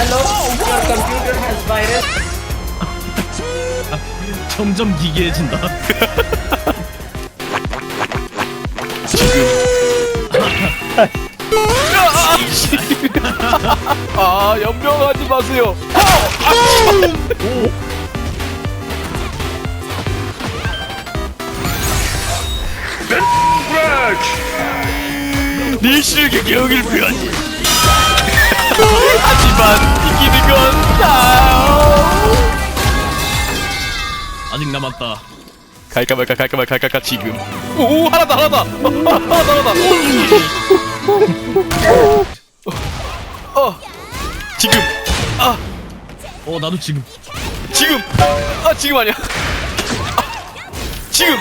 Hello, your computer has virus. 점점 기괴해진다. 아 연명하지 마세요. 네 실격의 영일 표현이 하지만 이기는 건 나. 아직 남았다. 갈까 말까 갈까 말까 갈까 말까 지금. 오 하나다 하나다. 하나다 하나다. 어, 어. 지금. 아. 어 나도 지금. 지금. 아 지금 아니야. 아, 지금.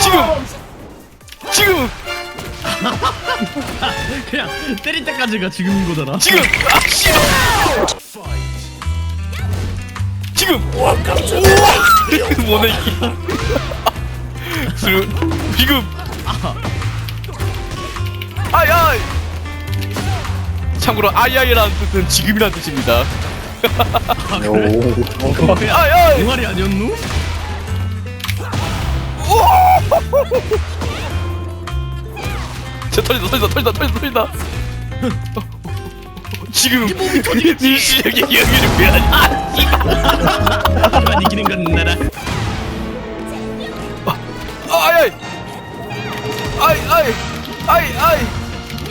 지금. 지금 그냥 때릴 때까지가 지금인 거잖아. 지금! 아 씨발! 지금! 와 깜짝이야 뭐네 이게. 지금! 지금 아야 참고로 아야이라는 뜻은 지금이라는 뜻입니다. 그냥 아야 동아리 아니었누? 저 털린다 털린다 털린다 털린다 털린다. 지금 네 시력의 여기를 왜안 하지만 이기는 건 나라. 아이 아이. 아이 아이. 아이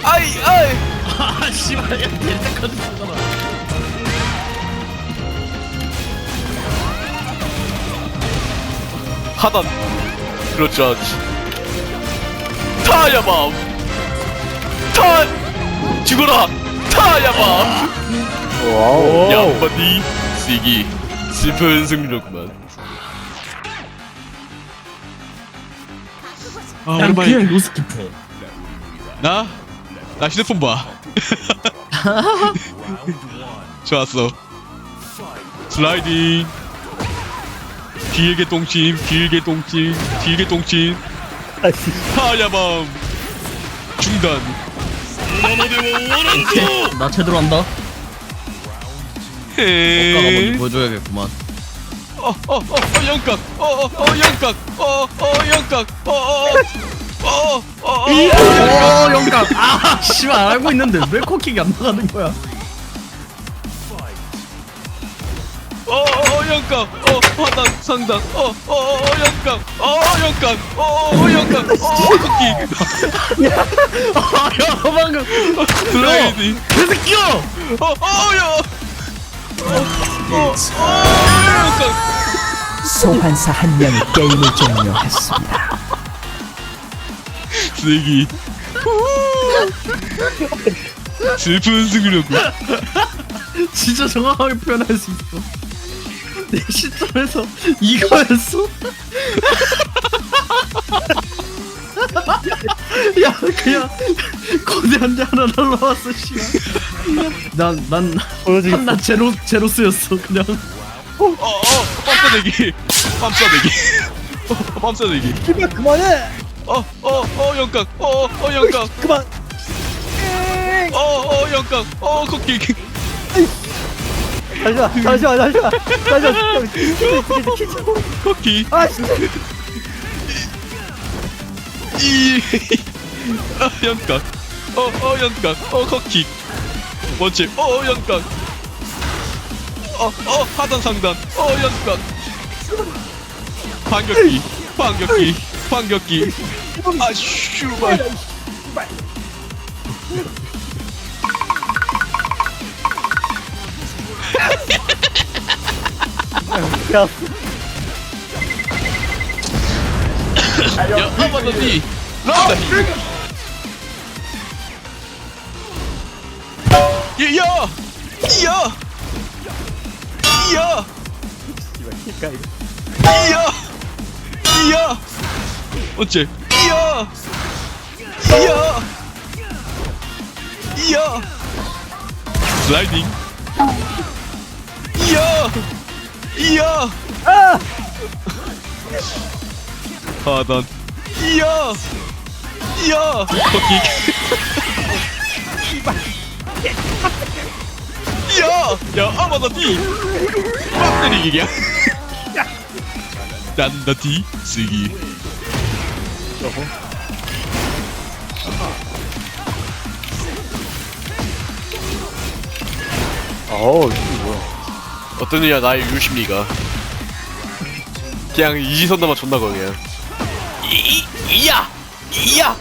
아이. 아이 아 씨발 야 때까지 쏘잖아. 하단. 줄 알았지. 타야밤 타 죽어라! 타야밤 양반이 쓰기. 슬픈 승리로구만. 아난 그냥 노스키퍼. 나? 나 휴대폰 봐. 좋았어. 슬라이딩. 길게 똥침 길게 똥침 길게 똥침. 하야밤 중단 나 제대로 한다. 보여줘야겠구만. 어어어 영각 어어어 영각 어어 영각 어어어 어어 오 영감. 아 씨발 알고 있는데 왜 코킥이 안 나가는 거야? 영각 어 하단 상단 어어 영각 어 영각 어 영각 어 쿠키 아야. 방금. 슬라이딩 그 새끼야. 어어야 어어 소환사 한 명이 게임을 종료했습니다. 쓰기 슬픈 승리로군 진짜 정확하게 표현할 수 있어. 내 시점에서 이거였어? 야 그냥 거대한 데 하나 날라왔어 씨발. 난난 한나 제로 제로스였어 그냥. 어어 빰싸대기 빰싸대기 빰싸대기 제발 그만해. 어어어 영각 어어 영각 그만. 어어 영각 어 쿠키 잠시만, 잠시만, 잠시만, 잠시만. 쿠키. 아, 진짜. 이 아, 연각. 어어 연각. 어 커킥 원칩 어 연각. 어어 하단 상단. 어 연각. 반격기 반격기 반격기. 아 슈발 야, 야 아바다니 라다니 이야 이야 이야 이야 이야 어째 이야 이야 이야 슬라이딩 이야 이야 아! 하단 이야 이야 커킥 야! 야 아마다 D 빡 때리기 그냥 난다 D 쓰기 어우 이게 뭐야 어떤 일이야 나의 유심리가. 그냥 이지선다만 존나 거 그냥 이, 이, 이야! 이야!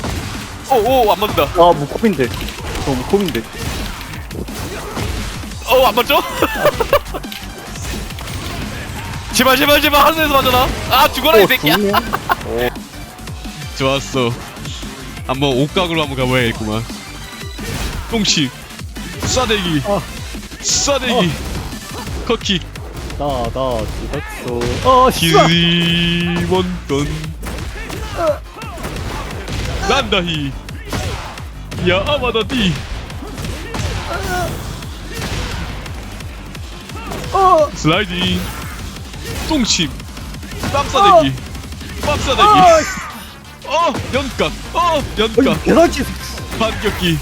오오 안 맞는다. 아 무콤인데. 어 무콤인데. 어안 맞죠? 제발 제발 제발 하늘에서 맞잖아 아 죽어라 이 새끼야. 좋네. 좋았어. 한번 옥각으로 한번 가봐야겠구만. 똥치. 싸대기. 어. 싸대기 커키. 나나 죽었어 어 씨발. 기원돈 난다히. 야 아마다디. 어. 슬라이딩. 똥침. 땀싸대기. 땀싸대기. 어. 연각 어 연각 계산치 반격기.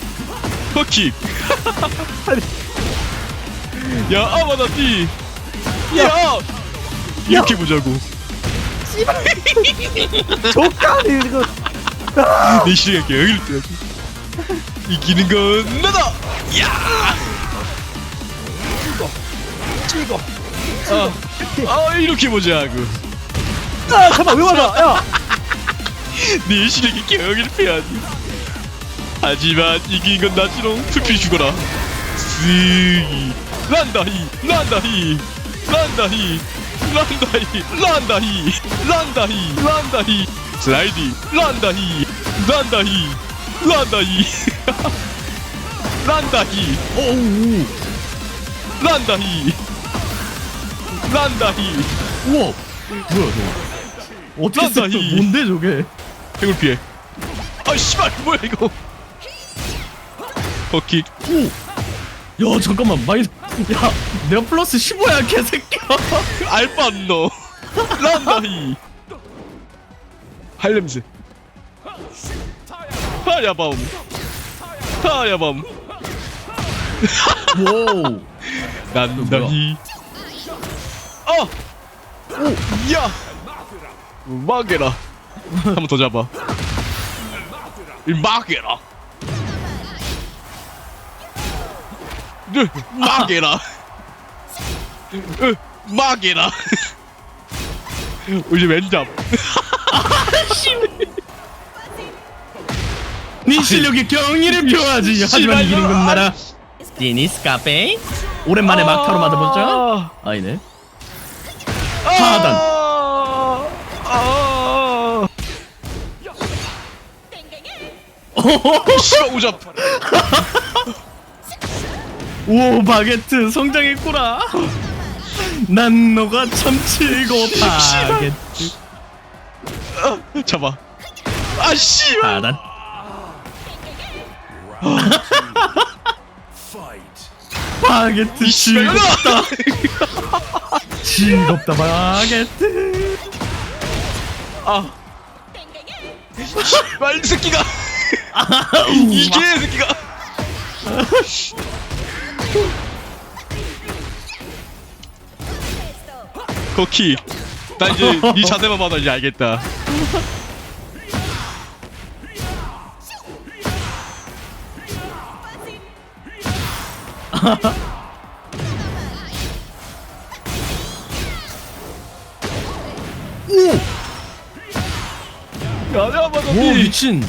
허킥 야 아마다디 야. 이렇게 보자고. 조카 이거. 내 시간 여기를 뜨야지 이기는 건 나다 야! 찍어 아, 아 이렇게 보자고. 아 잠깐 왜 맞아? 야. 네 실력이 경기를 패야지 하지만 이긴 건 나지롱. 투피 죽어라. 쓰기 란다히 란다히 란다히 란다히 란다히 란다히 란다히. 슬라이디 란다히 란다히 란다히. 란다히. 오우. 란다히. 란다히. 우와. 뭐야 저거? 어떻게 난다, 했어 이. 뭔데 저게? 해골 피해. 아 씨발 뭐야 이거? 버킷 야 잠깐만 마이 야 내가 플러스 15야 개새끼야. 알바노 란다히 할냄새. 타야밤. 타야밤. 와우. 난다히 어! 오! 야! 막해라. 한 번 더 잡아. 이 막해라 으, 막해라. 으, 막해라. 이제 왼잡. 네 실력이 경의를 표하지. 하지만 씨발, 이기는 건 아, 나라. 디니스 카페? 오랜만에 막타로 맞아보자 아, 아니네. 하단. 아, 씨발 오잡 오 바게트 성장했구나 난 너가 참치고 바게트 잡아. 아 씨발. 하단 바게트 즐겁다. 즐겁다 바게트. 아. 말 새끼가. 이 개새끼가 거키. 나 이제 네 자세만 봐도 이제 알겠다. 야야 맞아 오 미친.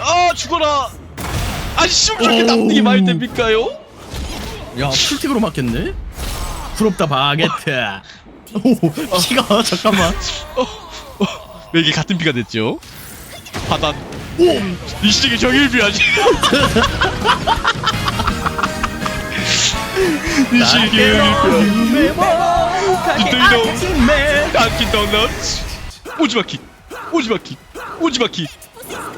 아 죽어라 아씨 저렇게 오우. 남는 많이 됩니까요? 야 풀틱으로 맞겠네? 부럽다 바게트. 오 피가 잠깐만. 왜 이게 같은 피가 됐죠? 하단. 이 시댁에 정의를 비하지 이 정의를 비하지 이도이도 단킨 도넛 오지마 킥. 오지마 킥. 오지마 킥.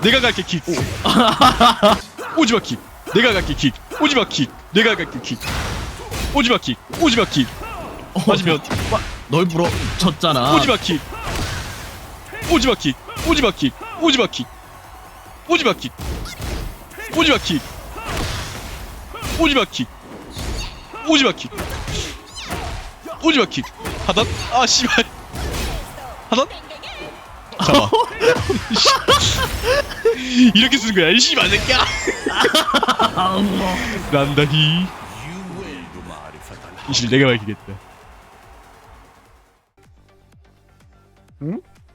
내가 갈게 킥 오지마 킥 내가 갈게 킥 오지마 킥 내가 갈게 킥 오지마 킥 오지마킥 맞으면 널 불어 쳤잖아 오지마 킥 오지마 킥 오지마 킥 오지마 킥 오지마 킥 오지마 킥 오지마 킥 오지마 킥 오지마 킥 하단 아 씨발 하단 잡아 이렇게 쓰는 거야 이 씨발 새끼야 난다히 이실 내가 밝히겠다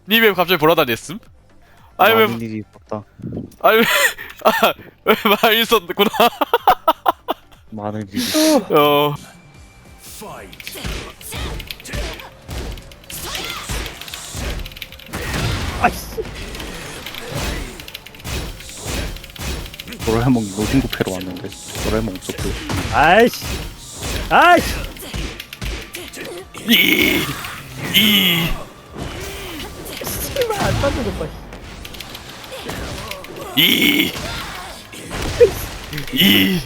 니왜 갑자기 보라다녔음? 아니 왜 많은 일이 있었다. 아니 왜 아, 왜 많이 있었구나 많은 일이. 어 아이씨. 도라에몽 노진구 패러 왔는데 도라에몽 없었고. 아이씨. 아이씨. 이 씨발 안것 봐. 이, 이.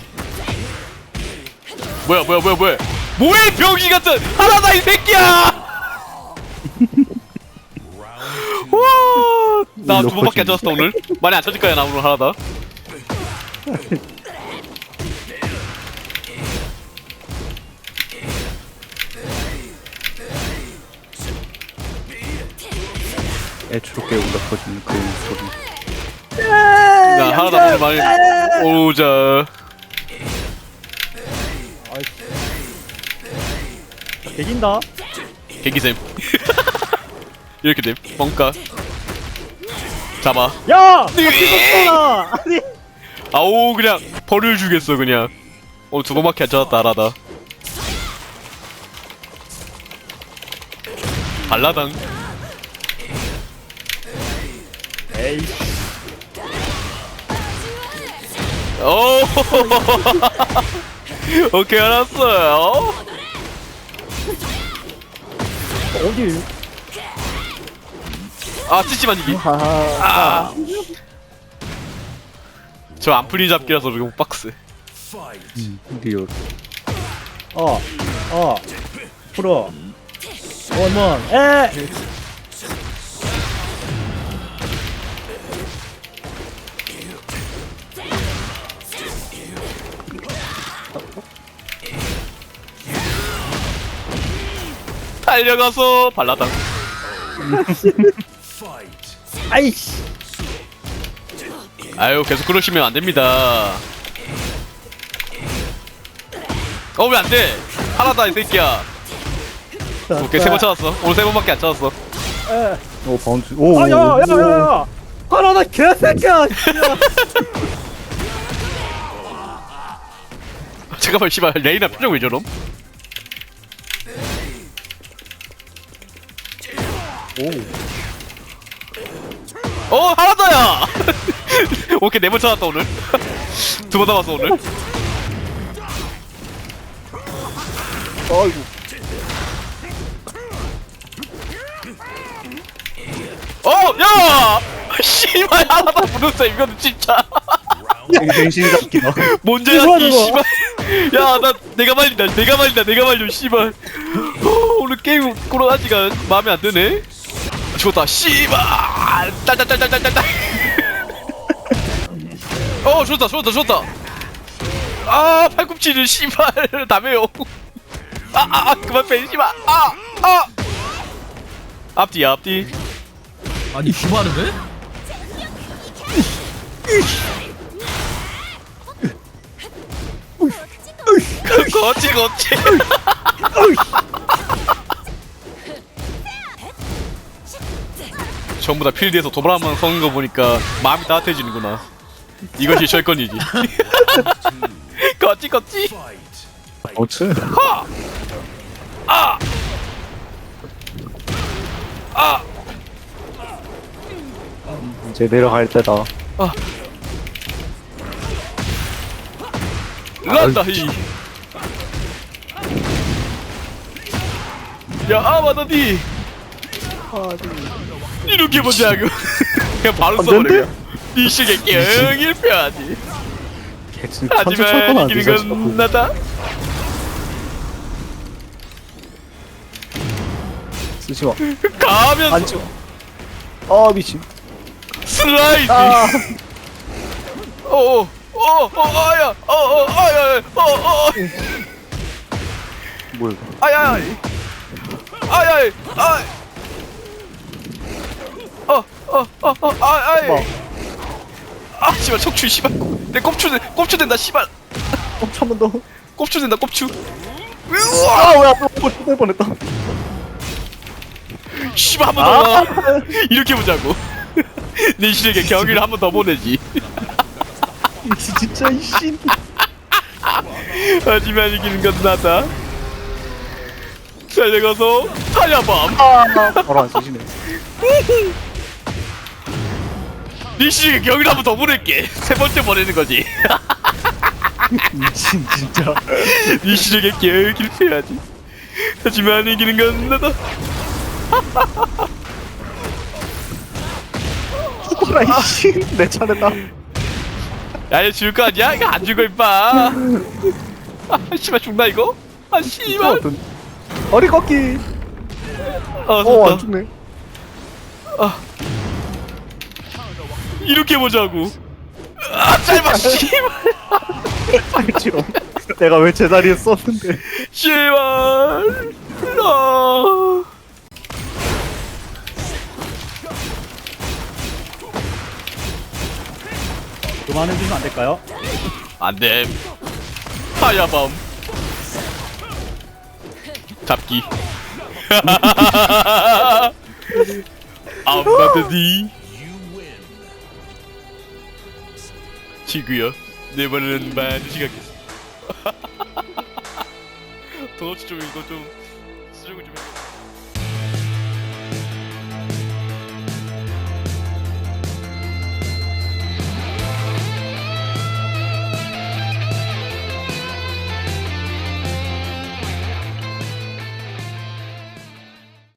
뭐야 뭐야 뭐야 뭐야 뭐해 병신 같은 하나다 이 새끼야 와나 두 번밖에 안 쳤어 오늘 많이 안 쳐질 거야 나 오늘 하나다 애초롭게 울려 퍼지는 그 소리. 나 하나다 오늘 많이 오자 개긴다. 개기셈 이렇게 됨 뻥까 잡아 야! 죽었잖아. 아니. 아오 그냥 벌을 주겠어 그냥 어 두 번밖에 안 찾았다 알아다 발라당 에이. 오 오케이 알았어요 어디? 아 찌찌만 이기 하하. 저 안 풀린 잡기라서 이거 박스 리얼. 어. 어. 풀어. 원원. 에. 달려가서 발라당 아이씨. 아유 계속 그러시면 안 됩니다 어 왜 안 돼 하나다 이 새끼야 오케이 세 번 찾았어 오늘 세 번밖에 안 찾았어 오 바운스. 오. 아, 야, 야, 야, 야. 하나 나 개새끼야. 잠깐만 씨발 레이나 표정 왜 저럼? 오. 어 하나다야. 오케이 네 번 찾았다 오늘. 두 번 남았어 오늘. 아이고. 어 야. 씨발 하나 다 부르세 이거는 진짜. 갱신 잡기다. 뭔지 이거 알았지 이거. 씨발. 야나 내가 말린다 내가 말린다 내가 말려 씨발. 어, 오늘 게임 코로나지가 마음에 안 드네. 죽었다 씨발. 딸딸딸딸딸딸. 어 죽었다 죽었다 죽었다. 아 팔꿈치를 씨발 다매요. 아아 아, 그만 빼 씨발. 아 아. 앞뒤 앞뒤. 아니 주말은 왜? 거치 거치. 전부 다 필드에서 도발 한번 서는 거 보니까 마음이 따뜻해지는구나. 이것이 철권이지. 거치 거치. 어츠. 아. 아. 이제 내려갈 때다. 란다히. 야 아마다디. 이렇게 보자고. 그냥 바로 써버려. 이 시계 영 일표하지. 개친 하지만 이기는 건 나다. 쓰지 마. 가면 안 찍어. 아 미친. 슬라이드. 아. 오, 오, 어, 아야, 어, 어, 아야, 어, 어, 뭐야 아야, 아야, 아, 어, 어, 어, 어, 아, 아이, 아, 씨발, 척추, 씨발, 내 꼽추, 꼽추 된다, 씨발, 어 한번 더. 꼽추 된다, 꼽추. 아왜 앞으로 될 뻔했다. 씨발 한 번 더. 이렇게 보자고. 내 실에게 경기를 한 번 더 보내지. 진짜 이씨. 하지만 이기는 건 나다. 달려가서 타야밤. 바로 안 쓰시네 네 실에게 경기를 한번 더 보낼게. 세 번째 보내는 거지. 미친 진짜 네 실에게 경기를 해야지. 하지만 이기는 건 나다. 죽어라 이씨 내 차례다 야, 이거 줄거 아니야? 이거 안 죽어 임마. 아, 씨발 죽나 이거? 아, 씨발. 어떤 어리 걷기 아, 어안 좋다. 죽네 이렇게 보자고. 아, 짧아, 씨발. 아이지롱 내가 왜 제자리에 썼는데 씨발. 아. 그만해 주면 안 될까요? 안됨 하야밤 잡기 안받으니 친구야 내 말은 많이 시각했어 도넛 좀 이거 좀